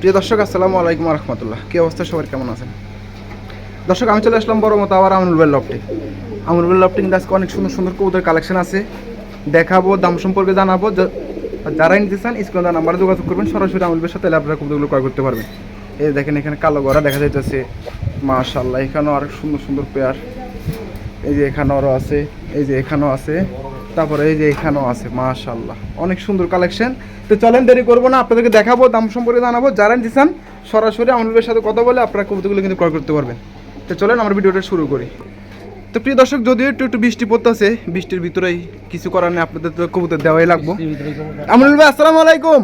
প্রিয় দর্শক, আসসালামু আলাইকুম রহমতুল্লাহ কী অবস্থা? সবার কেমন আছেন? দর্শক, আমি চলে আসলাম বড় মতো আবার লফটে আমরুল বেল লফটে কিন্তু আজকে অনেক সুন্দর সুন্দর কবুতর কালেকশন আছে। দেখাবো, দাম সম্পর্কে জানাব। যারা নিতে চান, স্ক্রিনে নাম্বারে যোগাযোগ করবেন। সরাসরি আমরুলের সাথে আপনারা কবুতরগুলো ক্রয় করতে পারবেন। এই দেখেন, এখানে কালো গড়া দেখা যাইতেছে। মাশাল্লাহ এখানেও আরেক সুন্দর সুন্দর পেয়ার এই যে এখানেও আরও আছে। এই যে এখানেও আছে। তারপরে এই যে এখানেও আছে মাশাল্লাহ অনেক সুন্দর কালেকশন তো চলেন দেরি করব না আপনাদেরকে দেখাবো দাম সম্পর্কে জানাব। যারা চান সরাসরি আমরুলের সাথে কথা বলে আপনারা কবিতাগুলো কিন্তু ক্রয় করতে পারবেন। তো চলেন আমরা ভিডিওটা শুরু করি। তো প্রিয় দর্শক যদিও একটু একটু বৃষ্টি পড়তেছে বৃষ্টির ভিতরেই কিছু করার নেই আপনাদের তো কবুতর দেওয়াই লাগবো। আমরুল ভাই আসসালামু আলাইকুম।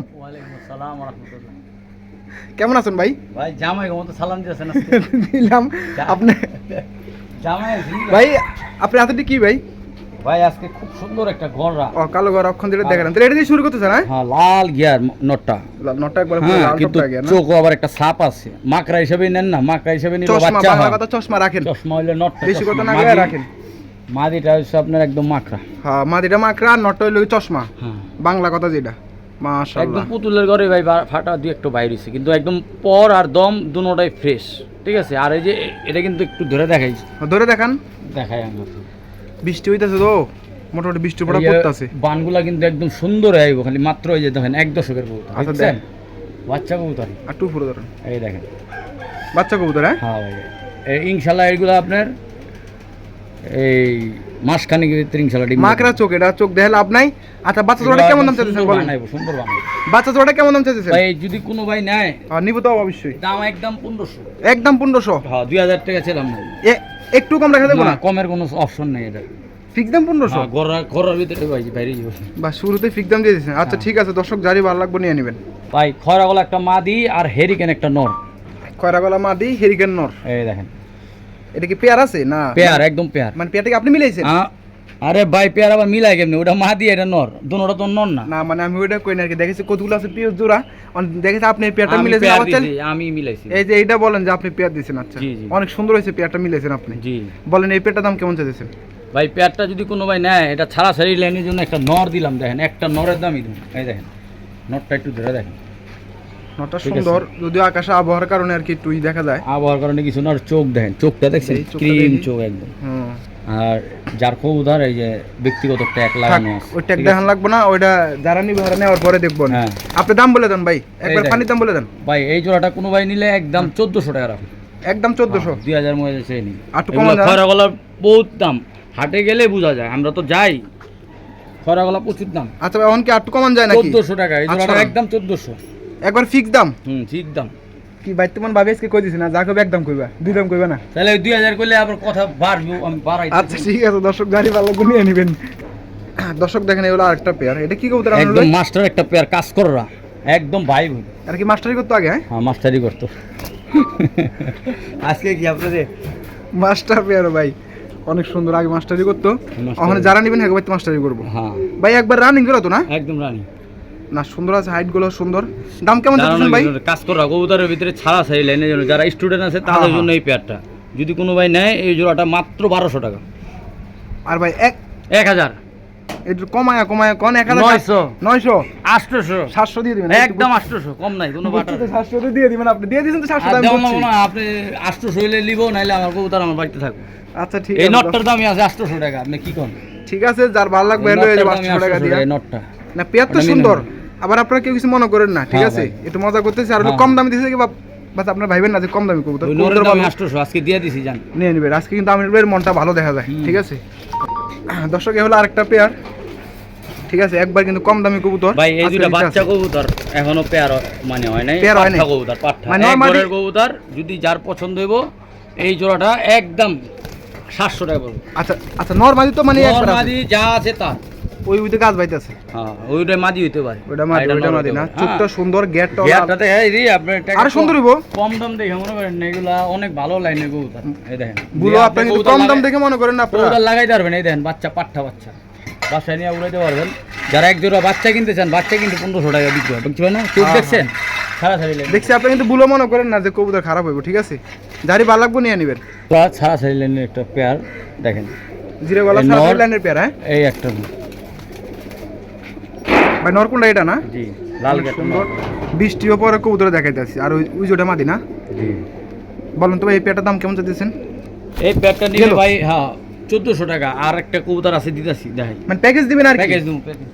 কেমন আছেন ভাই? ভাই জামাই মতো সালাম দিয়েছেন। দিলাম। আপনি জামাই ভাই আপনি হাতে কি ভাই? ভাই আজকে খুব সুন্দর একটা ও কালো ঘর অক্ষণ যেটা তাহলে এটা দিয়ে শুরু হ্যাঁ হ্যাঁ লাল গিয়ার নটটা। নটা একবার পুরো হ্যাঁ লাল কিন্তু চোখ আবার একটা আছে। মাকড়া হিসেবে নেন না মাকড়া হিসেবে নিলে বাচ্চা হয়। কথা চশমা রাখেন। চশমা হইলে নটটা বেশি কথা না গায়ে রাখেন। মাদিটা হচ্ছে আপনার একদম মাকড়া। হ্যাঁ মাদিটা মাকড়া আর নটটা হইল চশমা। হ্যাঁ। বাংলা কথা যেটা। একদম পুতুলের ঘরে ভাই ফাটা দুই একটু বাইরে কিন্তু একদম পর আর দম দুটোটাই ফ্রেশ ঠিক আছে? আর এই যে এটা কিন্তু একটু ধরে দেখাই। ধরে দেখান। দেখাই আমি বৃষ্টি হইতাছে তো মোটামুটি বৃষ্টি পড়া পড়তাছে। বানগুলা কিন্তু একদম সুন্দর আইব খালি মাত্র এই যে দেখেন এক দশকের কবুতর আচ্ছা, দেখছেন বাচ্চা কবুতর। আর টু ফুরো ধরেন এই দেখেন। বাচ্চা কবুতর হ্যাঁ? হ্যাঁ ভাই। ইনশাল্লাহ এগুলো আপনার এই মাসখানিক ভিতরে ইনশাল্লাহ ডিম মাকড়া চোখ এটা চোখ দেখে লাভ নাই। আচ্ছা বাচ্চা জোড়া কেমন দাম চাইতেছেন বলেন? সুন্দর বানাইবো। বাচ্চা জোড়া কেমন দাম চাইতেছেন? ভাই যদি কোনো ভাই নেয় আর নিব তো অবশ্যই। দাম একদম পনেরোশো। একদম পনেরোশো? হ্যাঁ দুই হাজার টাকা ছিলাম এ- একটু কম রাখা দেবো না কমের কোনো অপশন নেই এটা। ফিক্স দাম পনেরোশো? গড়া গড়ার ভিতরে ভাই বাইরে যাব। বা শুরুতে ফিক্স দাম দিয়ে দিয়েছেন। আচ্ছা হ্যাঁ। ঠিক আছে দর্শক জারি ভালো লাগবে নিয়ে নেবেন। ভাই খয়রাগোলা একটা মাদি আর হেরিকেন একটা নর। খয়রাগলা মাদি হেরিকেন নর। এই দেখেন। এটা কি পেয়ার আছে? না পেয়ার একদম পেয়ার। মানে পেয়ারটাকে আপনি মিলাইছেন? আরে ভাই পেয়ার আবার মিলাই কেমনি? ওটা মাদি এটা নর। দুটোটা তো নর না। না মানে আমি ওইটা কই না কি। দেখেছি কতগুলো আছে পিওর জোড়া। অন- দেখেছি আপনি পেয়ারটা মিলাইছেন আমি মিলাইছি। এই যে এইটা বলেন যে আপনি পেয়ার দিয়েছেন আচ্ছা। জি, জি। অনেক সুন্দর হয়েছে পেয়ারটা মিলাইছেন আপনি। জি। বলেন এই পেয়ারটার দাম কেমন চাইছেন ভাই পেয়ারটা যদি কোনো ভাই নেয় এটা ছাড়া ছাড়ি লাইনের জন্য একটা নর দিলাম দেখেন। একটা নরের দামই দিন এই দেখেন নরটা একটু ধরে দেখেন। নটা সুন্দর যদিও আকাশে আবহাওয়ার কারণে আর কি একটু দেখা যায়। আবহাওয়ার কারণে কিছু নর চোখ দেখেন চোখটা দেখছেন? ক্রিম চোখ একদম। হুম। আর যার খুব উধার এই যে ব্যক্তিগত ট্যাগ লাগানো ওই ট্যাগ দেখান? লাগবে না ওইটা যারা নিবে ওরা নেওয়ার পরে দেখব না। হ্যাঁ। আপনি দাম বলে দেন ভাই একবার। পানির দাম বলে দেন। ভাই এই জোড়াটা কোনো ভাই নিলে একদম চোদ্দশো টাকা রাখুন। একদম চোদ্দশো। দুই হাজার মধ্যে একটু কমা যায়? বহুত দাম। হাটে গেলে বোঝা যায় আমরা তো যাই। খয়রাগলা প্রচুর দাম। আচ্ছা এখন কি আটটু কমান যায় নাকি? চোদ্দশো টাকা এই জোড়াটা আচ্ছা। একদম চোদ্দশো। একবার ফিক্স দাম। হুম ঠিক দাম। কি ভাই তোমার ভাবি আজকে কই দিছি না? যা কবে একদম কইবা। দুই দাম কইবা না। তাহলে দুই হাজার করলে আবার কথা বাড়বো আমি বাড়াই আচ্ছা ঠিক আছে দর্শক গাড়ি ভালো নিয়ে নেবেন। দর্শক দেখেন এগুলো আরেকটা পেয়ার এটা কি কবুতর একদম মাস্টার একটা পেয়ার কাজ কররা। একদম ভাই বোন আর কি মাস্টারি করতো আগে হ্যাঁ? হ্যাঁ মাস্টারি করতো। আজকে কি আপনাদের? মাস্টার পেয়ার ভাই। অনেক সুন্দর আগে মাস্টারি করতো। ওখানে যারা নেবেন একবার মাস্টারি করব। হ্যাঁ। ভাই একবার রানিং করতো না? একদম রানি না সুন্দর আছে হাইটগুলো সুন্দর। দাম কেমন ভাই? কাজ করা কবুতরের ভিতরে ছাড়া ছাড়ি লাইনের জন্য। যারা স্টুডেন্ট আছে হ্যাঁ, তাদের হ্যাঁ। জন্য এই পেয়ারটা যদি কোনো ভাই নেয় এই জোড়াটা মাত্র বারোশো টাকা। আর ভাই এক এক হাজার। একটু কমায়া কমায়া কোন এক হাজার নয়শো। নয়শো? আটশোশো। সাতশো দিয়ে দিবেন একদম আটশোশো কম নাই কোনো সাতশো দিয়ে দিবেন আপনি। দিয়ে দিয়েছেন তো সাতশো আপনি আটশোশো হইলে নিবো নাইলে আমার কবুতর আমার বাড়িতে থাকবে। আচ্ছা ঠিক এই নটটার দামই আছে আটশোশো টাকা আপনি কি করেন ঠিক আছে যার ভালো লাগবে নটটা। না পেয়ার তো সুন্দর। নেবেন। আবার আপনারা কেউ কিছু মনে করেন না ঠিক হ্যাঁ আছে। একটু মজা করতেছি আর হ্যাঁ। কম দামে দিতেছে কি বা বাস আপনার ভাইবেন না যে কম দামি কবুতর আজকে দিয়ে দিছি জান। নিয়ে নেবেন। আজকে কিন্তু আমির ভাইয়ের মনটা ভালো দেখা যায় ঠিক আছে? দর্শক এ হলো আরেকটা পেয়ার ঠিক আছে একবার কিন্তু কম দামি কবুতর। ভাই এই দুইটা বাচ্চা কবুতর এখনও পেয়ার মানে হয় নাই পেয়ার হয় নাই। কবুতর পাঠা। মানে এক কবুতর যদি যার পছন্দ হইব এই জোড়াটা একদম সাতশো টাকা পড়বে। আচ্ছা আচ্ছা নরমালি তো মানে। মাদি যা আছে তা। ওই ওইতে গাছ বাইতেছে। হ্যাঁ ওইটা মাদি হইতে পারে। ওইটা মাদি ওইটা মাদি না। হ্যাঁ। সুন্দর গেটটা গিয়ারটাতে এই রে আপনার টাকা আরও সুন্দর হইব? কম দাম দেখে মনে করেন এগুলা অনেক ভালো লাইনের কবুতর। এই দেখেন। গুলো আপনি আপনি কিন্তু কম দাম দেখে মনে করেন না আপনারা? কবুতর লাগাইতে পারবেন এই দেখেন বাচ্চা বাচ্চা। বাসায় নিয়ে উড়াইতে পারবেন। যারা এক জোড়া বাচ্চা কিনতে চান বাচ্চা কিন্তু পনেরোশো টাকা বিক্রি হয়। বুঝতে না চোখ হ্যাঁ, দেখছেন? ছাড়া ছাড়ি লাইন দেখছি আপনি কিন্তু বুলো মনে করেন না যে কবুতর খারাপ হইব ঠিক আছে? যারই ভালো লাগবে নিয়ে নেবেন। ছাড়া ছাড়ি লাইনের একটা পেয়ার দেখেন। জিরে গলা সারা লাইনের পেয়ার হ্যাঁ? এই একটা ভাই নরকুন্ডা এটা না? জি লাল সুন্দর। বৃষ্টিও পরে কবুতরে দেখাইতেছি। আর ওই ওই যেটা মাদি না? জি। বলেন তো ভাই এই পেয়ারটার দাম কেমন চাইতেছেন? এই প্যাকটা নিলে ভাই হ্যাঁ চোদ্দোশো টাকা। আর একটা কবুতর আছে দিতেছি দেখাই। মানে প্যাকেজ দিবেন আর প্যাকেজ দেবো প্যাকেজ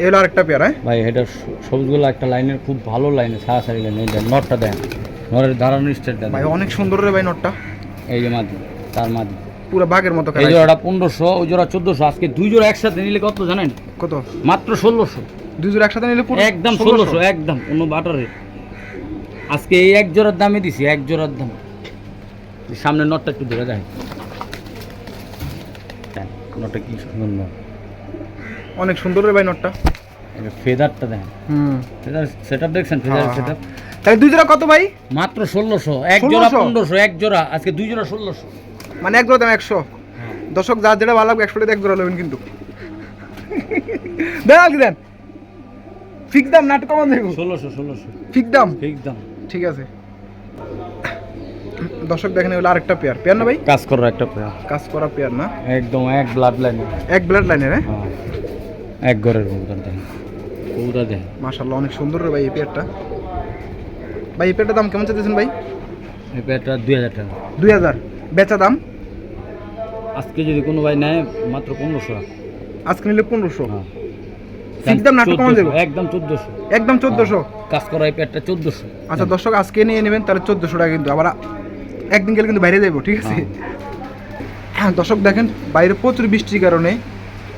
এই হলো আরেকটা পেয়ার হ্যাঁ? ভাই এটা সবুজগুলো একটা লাইনের খুব ভালো লাইনে সারাসারি লাইনে। এই দেন নটটা দেন নরের দাঁড়ানো স্টেটটা ভাই অনেক সুন্দর রে ভাই নোটটা। এই যে মাদি তার মাদি পুরো বাঘের মতো এই জোড়াটা পনেরোশো ওই জোড়া চোদ্দোশো। আজকে দুই জোড়া একসাথে নিলে কত জানেন? কত? মাত্র ষোলোশো। দুই জোড়া একসাথে নিলে পুরো একদম ষোলোশো। একদম বাটারে। আজকে এই এক জোড়ার দামে দিছি এক জোড়ার দাম। সামনে নটটা একটু ধরে দেয় নটটা কি সুন্দর অনেক সুন্দর রে ভাই নোটটা। ফেদারটা দেন হুম। ফেদার সেট আপ দেখছেন? ফেদার হ্যাঁ, সেট হ্যাঁ। তাহলে দুই জোড়া কত ভাই? মাত্র ষোলোশো এক জোড়া পনেরোশো এক জোড়া। আজকে দুই জোড়া ষোলোশো। মানে এক জোড়া দাম একশো। দর্শক যার যেটা ভালো লাগবে একশো টাকা এক জোড়া নেবেন কিন্তু। দেন আর কি দেন? ফিক্স দাম নাটক কমান দেবো। ষোলোশো ষোলোশো। ফিক্স দাম? ঠিক দাম। ঠিক আছে। দর্শক দেখেন এগুলো আরেকটা পেয়ার পেয়ার না ভাই? কাজ করার একটা পেয়ার কাজ করা পেয়ার না? একদম এক ব্লাড লাইন এক ব্লাড লাইনের হ্যাঁ? এক ঘরের কবুতর দেখেন কবুতর দেখেন মাশাল্লাহ অনেক সুন্দর রে ভাই এই পেয়ারটা ভাই এই পেয়ারটার দাম কেমন চাইতেছেন ভাই? এই পেয়ারটা দুই হাজার টাকা। দুই হাজার? বেচা দাম? আজকে যদি কোনো ভাই নেয় মাত্র পনেরোশো। আজকে নিলে পনেরোশো। হ্যাঁ। নাটক একদম চোদ্দোশো। একদম চোদ্দোশো? কাজ করা এই পেয়ারটা চোদ্দোশো। আচ্ছা দর্শক আজকে নিয়ে নেবেন তাহলে চোদ্দোশো টাকা কিন্তু। আবার একদিন গেলে কিন্তু বাইরে যাব ঠিক আছে? হ্যাঁ। দর্শক দেখেন বাইরে প্রচুর বৃষ্টির কারণে।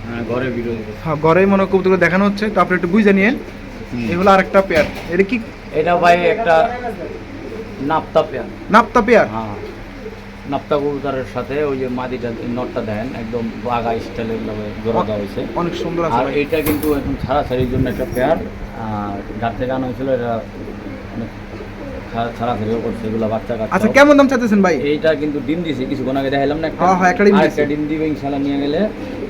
হ্যাঁ ঘরে হ্যাঁ ঘরে মনে কবুতর দেখানো হচ্ছে তো আপনি একটু বুঝে নিন এগুলো আরেকটা পেয়ার এটা কি? এটা ভাই একটা নাপ্তা পেয়ার নাপ্তা পেয়ার হ্যাঁ। নাপ্তা কবুতরের সাথে ওই যে মাদিটা নটটা দেন একদম লগে জোড়া দেওয়া হয়েছে। অনেক সুন্দর আর। এটা কিন্তু এখন ছাড়াছাড়ির জন্য একটা পেয়ার আর থেকে আনা হয়েছিল এটা অনেক ছাড়া- ছাড়াছাড়িও করছে এগুলো বাচ্চা আচ্ছা কেমন দাম চাইতেছেন ভাই? এইটা কিন্তু ডিম দিছে কিছুক্ষণ আগে দেখাইলাম না হ্যাঁ, হ্যাঁ, একটা ডিম আর দিছে। ডিম দিবে ইনশাল্লাহ নিয়ে গেলে।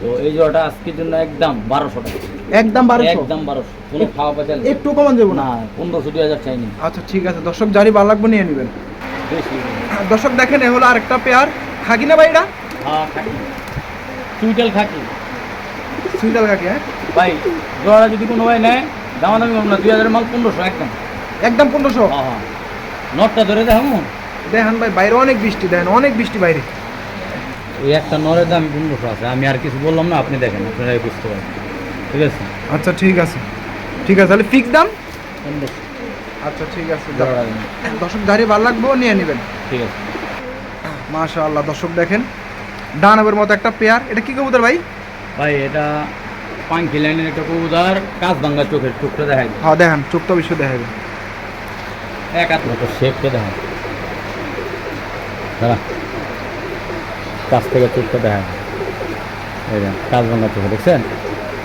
তো এই জোড়াটা আজকের জন্য একদম বারোশো টাকা। একদম একদম কোনো খাওয়া একটু কমান না? চাইনি। আচ্ছা ঠিক আছে দর্শক জারি ভালো লাগবে নিয়ে নেবেন। বেশি দর্শক দেখেন এ হলো আরেকটা পেয়ার খাকি না ভাই এটা হ্যাঁ খাকি সুইটেল সুইটাল খাকি হ্যাঁ? ভাই জোড়া যদি কোনো ভাই নেয় দামাদামি করব না দুই হাজারের মাল পনেরোশো একদম। একদম পনেরোশো? হ্যাঁ হ্যাঁ। নটটা ধরে দেখাবো? দেখেন ভাই বাইরে অনেক বৃষ্টি দেখেন অনেক বৃষ্টি বাইরে। এই একটা নরের দাম পনেরোশো আছে আমি আর কিছু বললাম না আপনি দেখেন আপনারাই বুঝতে পারবেন। ঠিক আছে? আচ্ছা ঠিক আছে। ঠিক আছে তাহলে ফিক্স দাম? আচ্ছা ঠিক আছে। দর্শক জারি ভালো লাগবে নিয়ে নেবেন। ঠিক আছে। মাশা আল্লাহ দর্শক দেখেন ডানবের মতো একটা পেয়ার। এটা কি কবুতর ভাই? ভাই এটা পাঙ্কি লাইনের একটা কবুতর কাজ ভাঙ্গা চোখের চোখটা দেখাই হ্যাঁ দেখেন চোখটা বিশ্ব দেখাবে এক হাত মতো শেপটা দেখায় দাঁড়া। কাছ থেকে চোখটা দেখায় এই কাজ ভাঙ্গা চোখে দেখছেন?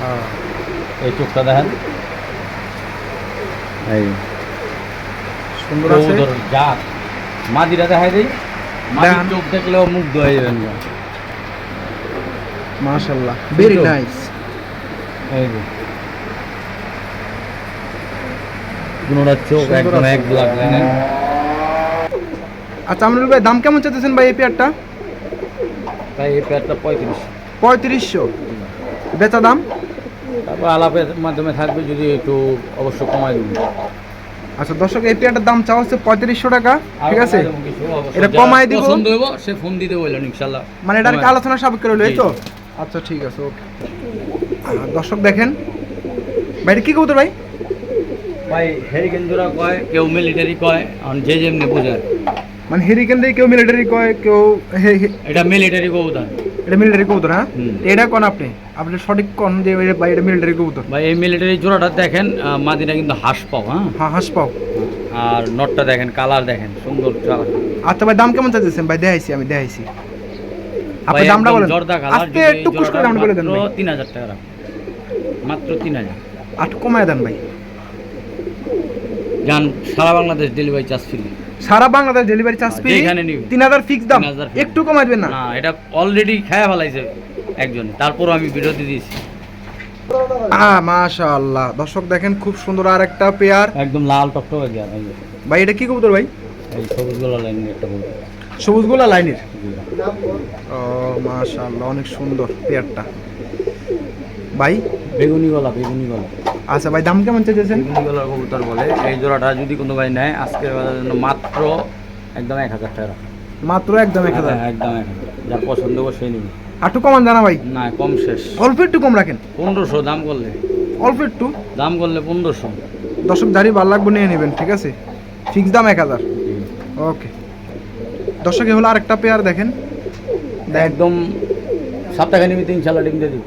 হ্যাঁ। এই চোখটা দেখেন। এই সুন্দর জাত। মাদিরা দেখাই দিই। মাদির চোখ দেখলেও মুগ্ধ হয়ে যাবেন। মাশাআল্লাহ ভেরি। নাইস এই যে। কোনোটা চোখ একদম এক ব্লাক লাইনের। আচ্ছা আমরুল ভাই দাম কেমন চাইতেছেন ভাই এই পেয়ারটা? ভাই এই প্যাডটা পঁয়ত্রিশ। পঁয়ত্রিশশো। বেচা দাম? তারপর আলাপের মাধ্যমে থাকবে যদি একটু অবশ্য কমাই দেবো আচ্ছা দর্শক এই পেয়ারটার দাম চাওয়া হচ্ছে পঁয়ত্রিশশো টাকা ঠিক আছে? এটা কমাই দিব। পছন্দ হইব সে ফোন দিতে বললেন ইনশাল্লাহ। মানে এটা আর আলোচনা সাপেক্ষে রইল এই তো? আচ্ছা ঠিক আছে ওকে। দর্শক দেখেন। ভাই কি কবুতর ভাই? ভাই হেরিকেন জোড়া কয় কেউ মিলিটারি কয় আর যে যেমনি বোঝায়। মানে হেরিকেন দিয়ে কেউ মিলিটারি কয় কেউ এটা মিলিটারি কবুতর। এটা মিলিটারি কবুতর হ্যাঁ? এটা কোন আপনি? আপনি সঠিক কোন যে ভাই এটা মিলিটারি কবুতর? ভাই এই মিলিটারি জোড়াটা দেখেন মাদিটা কিন্তু হাঁস পাও হ্যাঁ? হ্যাঁ হাঁস পাও। আর নটটা দেখেন কালার দেখেন সুন্দর কালার আচ্ছা ভাই দাম কেমন চাইতেছেন? ভাই দেখাইছি আমি দেখাইছি। আপনি দামটা বলেন। আজকে একটু কুস করে দামটা বলে দেন ভাই। তিন হাজার টাকা মাত্র তিন হাজার। আর কমায় দেন ভাই। যান সারা বাংলাদেশ ডেলিভারি চার্জ ফ্রি সারা বাংলাদেশ ডেলিভারি চার্জ ফ্রি যেখানে নিবে। তিন হাজার ফিক্স দাম একটু কমাই দেবেন না এটা অলরেডি খায়া ফেলাইছে একজন। তারপরও আমি বিরতি দিয়েছি। মাশাআল্লাহ। দর্শক দেখেন খুব সুন্দর আর একটা পেয়ার একদম লাল টকটকে গিয়া ভাই এটা কি কবুতর ভাই? এই সবুজ গোলা লাইন একটা বলব সবুজ গোলা লাইনের? ও মাশাআল্লাহ অনেক সুন্দর পেয়ারটা ভাই? বেগুনি গলা বেগুনি গলা। আচ্ছা ভাই দাম কেমন চাইতেছেন? এগুলো কবুতর বলে এই জোড়াটা যদি কোনো ভাই নেয় আজকের বাজার জন্য মাত্র একদম এক হাজার টাকা। মাত্র একদম এক হাজার? হ্যাঁ, একদম এক হাজার। যার পছন্দ হবে সেই নিবে। আর একটু কমান জানা ভাই। না কম শেষ। অল্প একটু কম রাখেন। পনেরোশো দাম করলে। অল্প একটু? দাম করলে পনেরোশো। দর্শক জারি ভালো লাগবে নিয়ে নেবেন ঠিক আছে? ফিক্স দাম এক হাজার। ওকে দর্শক এ হলো আরেকটা পেয়ার দেখেন। একদম সাত টাকা নিবি তিন চালা ডিম দিয়ে দিব।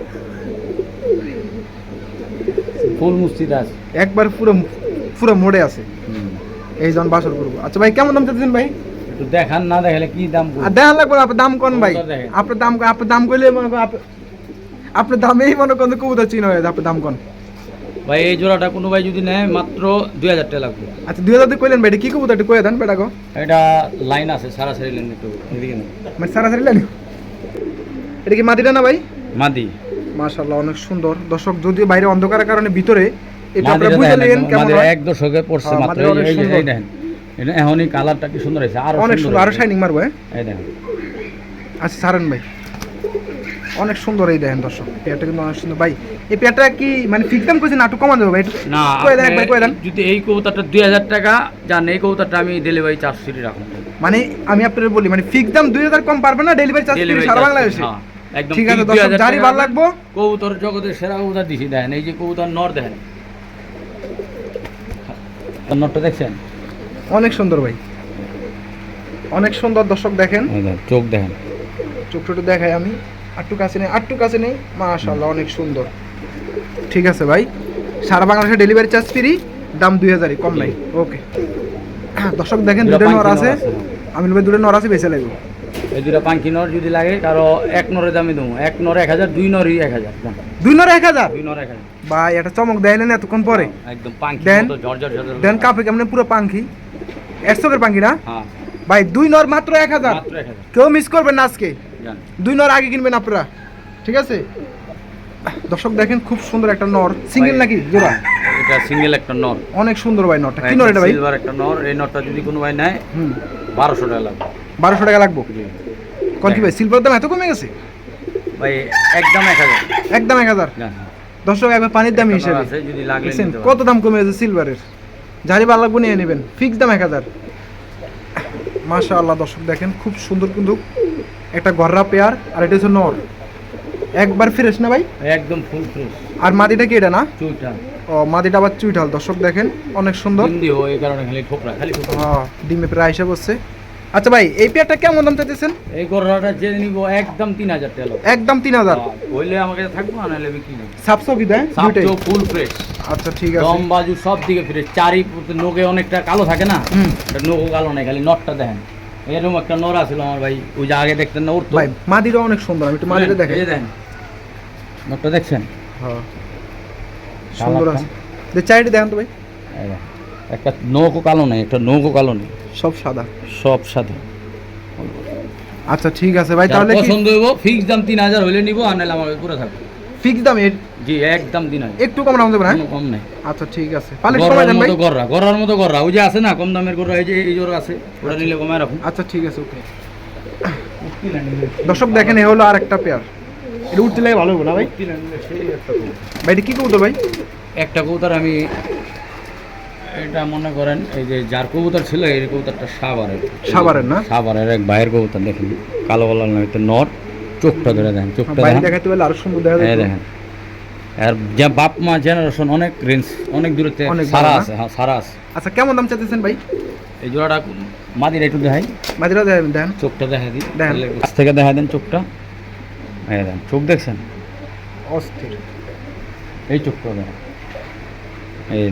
ফুল মুস্তিতে আছে। একবার পুরো পুরো মোড়ে আছে। এই জন বাসর করব। আচ্ছা ভাই কেমন দাম চাইতেছেন ভাই? একটু দেখান না দেখালে কি দাম? আর দেখা লাগবে আপনার দাম কোন ভাই? দেখেন। আপনার দাম আপনার দাম কইলে মনে আপনার দামেই মনে করেন কবুতর চিন হয়ে আপনার দাম কোন। ভাই এই জোড়াটা কোনো ভাই যদি নেয় মাত্র দুই হাজার টাকা লাগবে। আচ্ছা দুই হাজার কইলেন ভাই কি কবুতর? কয়ে দেন বেটা গো এটা লাইন আছে সারাসারি লাইন একটু এদিকে মানে সারাসারি লাইন? এটা কি মাদিটা না ভাই? মাদি। মাশাআল্লাহ অনেক সুন্দর। দর্শক যদিও বাইরে অন্ধকারের কারণে ভিতরে এটা আপনারা বুঝে নেন কেমন হয়। এক দশকে পড়ছে মাত্র এই যে- এই সুন্দর। দেখেন এটা এখনই কালারটা কি সুন্দর হয়েছে আরও অনেক সুন্দর আরও শাইনিং মারবো এই দেখেন। আচ্ছা সারেন ভাই। অনেক সুন্দর এই দেখেন দর্শক পেয়ারটা কিন্তু অনেক সুন্দর। ভাই এই পেয়ারটা কি মানে ফিক্স দাম একটু কমান দেবো ভাই একটু না কয়ে দেন একবার কয়ে দেন। যদি এই দুই হাজার টাকা জান এই কবুতরটা আমি ডেলিভারি চার্জ ফ্রি রাখুন মানে আমি আপনাদের বলি মানে ফিক্স দাম দুই হাজার কম পারবে না ডেলিভারি চার্জ সারা বাংলাদেশে? হ্যাঁ, একদম ঠিক আছে দর্শক 2000 ভালো লাগবো। কবুতর জগতের সেরা কবুতর দিছি দেখেন এই যে কবুতর নর দেখেন। নরটা দেখছেন? অনেক সুন্দর ভাই। অনেক সুন্দর দর্শক দেখেন। চোখ দেখেন। চোখ ছোট দেখাই আমি। আটটু কাছে নেই আটটু কাছে নেই। মাশাআল্লাহ অনেক সুন্দর। ঠিক আছে ভাই। সারা বাংলাদেশে ডেলিভারি চার্জ ফ্রি দাম দুই হাজারই কম নাই। ওকে। দর্শক দেখেন দুটো নর আছে। আমি ভাই দুটো নর আছে বেঁচে লাগবে। এই দুটা পাঙ্কি নর যদি লাগে কারও এক নরের দামে দেবো। এক নর এক হাজার দুই নরই এক হাজার। দুই নর এক হাজার? দুই নর এক হাজার। ভাই এটা চমক দেয়লেন এতক্ষণ পরে? একদম পাঙ্কি দেন। ঝরঝর ঝরঝর দেন কাপে কেমন পুরো পাঙ্খি একশোকের পাঙ্খি না? হ্যাঁ। ভাই দুই নর মাত্র এক হাজার। কেউ মিস করবেন না আজকে। দুই নর আগে কিনবেন আপনারা। ঠিক আছে? দর্শক দেখেন খুব সুন্দর একটা নর। সিঙ্গেল নাকি? জোড়া? এটা সিঙ্গেল একটা নর। অনেক সুন্দর ভাই নরটা। কি নর এটা ভাই? সিলভার একটা নর। এই নরটা যদি কোনো ভাই নেয় হুম। বারোশো টাকা লাগবে। বারোশো টাকা লাগবো। কোন কি ভাই সিলভার দাম এত কমে গেছে? ভাই একদম এক হাজার। একদম এক হাজার? দর্শক একবার পানির দাম হিসেবে। কত দাম কমে গেছে সিলভারের যারই ভালো লাগবে নিয়ে নেবেন। ফিক্স দাম এক হাজার। মাশা আল্লাহ দর্শক দেখেন খুব সুন্দর কিন্তু একটা গররা পেয়ার আর এটা হচ্ছে নর। একবার ফ্রেশ না ভাই? একদম ফুল ফ্রেশ আর মাদিটা কি এটা না? ও মাদিটা আবার চুইঠাল। দর্শক দেখেন অনেক সুন্দর। এই কারণে খালি ঠোকরা খালি ঠোকরা। হ্যাঁ, ডিমে প্রায় এসে বসছে। আচ্ছা ভাই এই পেয়ারটা কেমন দাম চাইতেছেন? এই গররাটা যে নিব একদম তিন হাজার টাকা একদম তিন হাজার। হইলে আমাকে থাকব আর নাহলে বিক্রি নেই সাপসো কি দেয়? ফুল ফ্রেশ আচ্ছা ঠিক আছে। দম বাজু সব দিকে ফ্রেশ চারি নোকে অনেকটা কালো থাকে না? এটা নোকও কালো নাই খালি নটটা দেখেন। এরকম একটা নর ছিল আমার ভাই ওই যে আগে দেখতেন না উঠতো ভাই মাদিটা অনেক সুন্দর আমি একটু মাদিটা দেখে এই দেখেন। নটটা দেখছেন? হ্যাঁ। সুন্দর আছে। যে চাইটি দেখেন তো ভাই। একটা নৌকো কালো নেই একটা নৌকো কালো নেই। সব সাদা। সব সাথে আচ্ছা ঠিক আছে ভাই তাহলে কি পছন্দ হইব ফিক্স দাম তিন হাজার হইলে নিবো আর নাহলে আমার পুরো থাকবে। ফিক্স দাম এর জি একদম তিন হাজার। একটু কম দাম হ্যাঁ কোনো কম নেই। আচ্ছা ঠিক আছে। পালে সময় দেন ভাই। গররা গররার মতো গররা। ওই যে আছে না কম দামের গররা এই যে এই জোর আছে ওটা নিলে কমায় রাখুন। আচ্ছা ঠিক আছে ওকে। দর্শক দেখেন এ হলো আর একটা পেয়ার এটা উঠতে লাগে ভালো হবে না ভাই? ভাই এটা কি কবুতর ভাই? একটা কবুতর আমি এটা মনে করেন এই যে যার কবুতর ছিল এই কবুতরটা সাবারের সাভারের না? সাবারের এক ভাইয়ের কবুতর দেখেন কালো কালার না একটা নর চোখটা ধরে দেখেন চোখটা বাইরে দেখাতে পারলে আরও সুন্দর দেখা যায় দেখেন। আর যে বাপ মা জেনারেশন অনেক রেঞ্জ অনেক দূরত্বে সারা আছে হ্যাঁ সারা আছে। আচ্ছা কেমন দাম চাইতেছেন ভাই? এই জোড়াটা মাদির একটু দেখাই। মাদিরা দেখেন দেন। চোখটা দেখা দিই দেখান। কাছ থেকে দেখা দেন চোখটা। এই দেন চোখ দেখছেন? অস্থির। এই চোখটা দেখেন। এই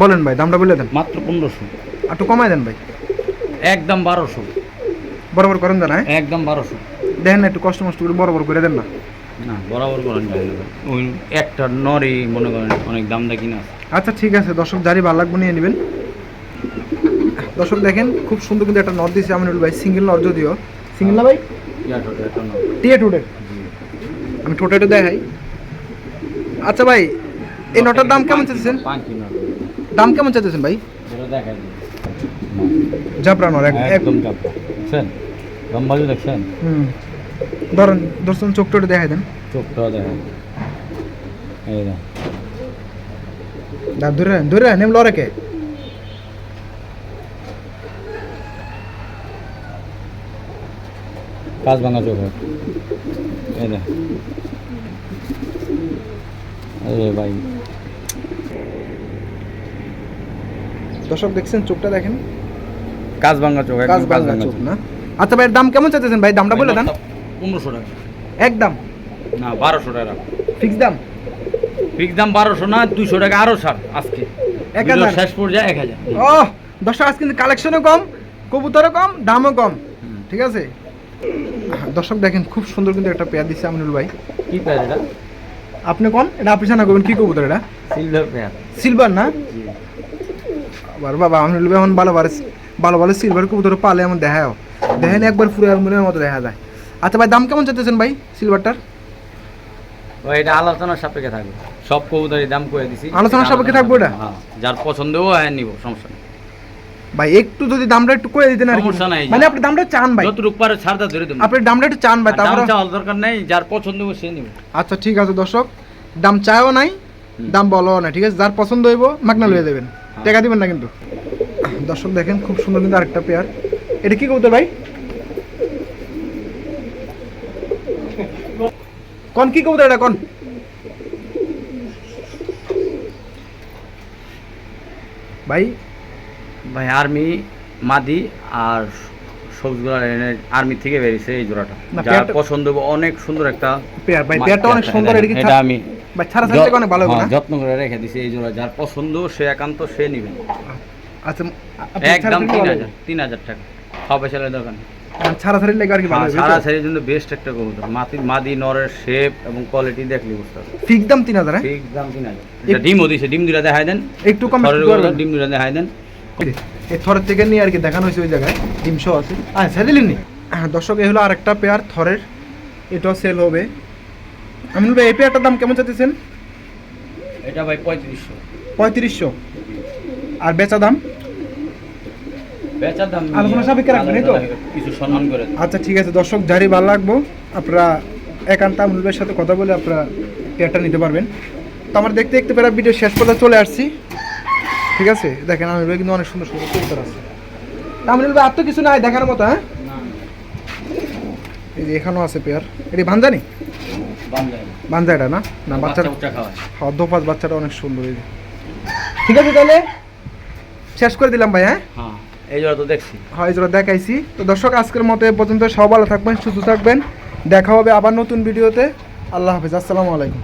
বলেন ভাই দামটা বলে দেন। মাত্র পনেরোশো। একটু কমায় দেন ভাই। একদম বারোশো। বরাবর করেন দেন হ্যাঁ? একদম বারোশো। দেখেন না একটু কষ্ট মষ্ট করে বরাবর করে দেন না। না বরাবর করেন না। ওই একটা নরই মনে করেন অনেক দাম দা কিনা আচ্ছা ঠিক আছে দর্শক যারই ভালো লাগবে নিয়ে নেবেন। দর্শক দেখেন খুব সুন্দর কিন্তু একটা নট দিয়েছে আমিনুল ভাই সিঙ্গেল নট যদিও। সিঙ্গেল না ভাই? টিয়া টোটের আমি টোটেটা দেখাই। আচ্ছা ভাই এই নটার দাম কেমন নর। দাম কেমন চাইতেছেন ভাই? যেটা দেখাই দিই। জাপরা নর এক- এক- একদম দেখছেন? লম্বাজু দেখছেন? হুম। ধরেন দর্শন চোখ টোটে দেখাই দেন। চোখটা দেখেন এই না দা ধরে ধরে নেম লড়ে কে কাজ ভাঙা চোখ এই না আরে ভাই। দর্শক দেখছেন চোখটা দেখেন। কাজ ভাঙা চোখ কাজ বাংলা চোখ না? আচ্ছা ভাই এর দাম কেমন চাইতেছেন ভাই? দামটা বলে দেন। পনেরোশো টাকা। একদম। না বারোশো টাকা। ফিক্স দাম? ফিক্স দাম বারোশো না দুশো টাকা। আরও ছাড় আজকে। এক হাজার। শেষ পর্যায়ে এক হাজার। ও দর্শক আজ কিন্তু কালেকশনও কম কবুতরও কম দামও কম। ঠিক আছে? দর্শক দেখেন খুব সুন্দর কিন্তু একটা পেয়ার দিচ্ছে আমিনুল ভাই। কি প্যার এটা? আপনি কোন? এটা আপনি জানা করবেন কি কবুতর এটা? সিলভার প্যার। সিলভার না? বাবা ভাই এখন ভালো ভালো ভালো ভালো সিলভার কবুতর পালে এমন দেখাও দেখেন একবার পুরো মতো দেখা যায়। আচ্ছা ভাই দাম কেমন চাইতেছেন ভাই সিলভারটার এটা আলোচনার সাপেক্ষে থাকবে। সব কবুতরের দাম করে দিছি। আলোচনার সাপেক্ষে থাকবে ওটা? হ্যাঁ যার পছন্দ ও হ্যাঁ নিব সমস্যা নেই। ভাই একটু যদি দামটা একটু করে দিতেন আর কি। সমস্যা নাই। মানে আপনি দামটা চান ভাই। যতটুক পারে ছাড়টা ধরে আপনি দামটা একটু চান ভাই আর দাম তারপর চাওয়ার দরকার নেই যার পছন্দ হবে সে নিবে। আচ্ছা ঠিক আছে দর্শক দাম চায়ও নাই দাম বলো নাই ঠিক আছে? যার পছন্দ হইব মাগনা লয়ে দেবেন। টাকা দিবেন না কিন্তু। দর্শক দেখেন খুব সুন্দর কিন্তু আরেকটা পেয়ার এটা কি কবুতর ভাই? কোন কি কবুতর এটা? কোন। ভাই? ভাই আর্মি মাদি আর সবজিগুলো আর্মি থেকে বেরিয়েছে এই জোড়াটা। যার পছন্দ অনেক সুন্দর একটা পেয়ার ভাই পেয়ারটা অনেক সুন্দর এটা আমি ছাড়া থেকে অনেক ভালো হবে হ্যাঁ, যত্ন করে রেখে দিছি এই জোড়া। যার পছন্দ সে একান্ত সে নিবে। আচ্ছা একদম তিন হাজার তিন হাজার টাকা। দোকান। ছাড়া লেগে আর কি ভালো হবে সারা জন্য বেস্ট একটা কবুতর। মাটি মাদি নরের শেপ এবং কোয়ালিটি দেখলে বুঝতে পারবে। ফিক্স দাম তিন হাজার হ্যাঁ? দাম তিন হাজার। এটা ডিমও দিছে ডিম দুটা দেখাই দেন। একটু কম। ডিম দুটা দেখাই দেন। এই থরের থেকে নিয়ে আর কি দেখানো হয়েছে ওই জায়গায় ডিমশো আছে। আচ্ছা দিলেন নি হ্যাঁ দর্শক এই হলো আরেকটা পেয়ার থরের। এটাও সেল হবে। আমি বলব এই পেয়ারটার দাম কেমন চাইতেছেন? এটা ভাই পঁয়ত্রিশশো। পঁয়ত্রিশশো। আর বেচা দাম? বেচার দাম আলোচনা সাপেক্ষে রাখবেন, তো? কিছু সম্মান করে আচ্ছা ঠিক আছে দর্শক যারই ভালো লাগবো আপনারা একান্ত আমনুলের সাথে কথা বলে আপনারা পেয়ারটা নিতে পারবেন। তো আমার দেখতে দেখতে পেয়ার ভিডিও শেষ পর্যন্ত চলে আসছি। ঠিক আছে দেখেন আমির ভাই কিন্তু অনেক সুন্দর সুন্দর কবুতর আছে। আমনুল ভাই আর তো কিছু নাই দেখার মতো হ্যাঁ? এই যে এখানেও আছে পেয়ার। এটি ভাঞ্জানি বান্দায়। না? না বাচ্চা বাচ্চাটা হ্যাঁ দোপাস বাচ্চাটা অনেক সুন্দর ঠিক আছে তাহলে? শেষ করে দিলাম ভাই হ্যাঁ? হ্যাঁ এই জোড়া তো দেখছি। হ্যাঁ এই জোড়া দেখাইছি। তো দর্শক আজকের মতো এ পর্যন্ত সব ভালো থাকবেন সুস্থ থাকবেন। দেখা হবে আবার নতুন ভিডিওতে। আল্লাহ হাফিজ আসসালামু আলাইকুম।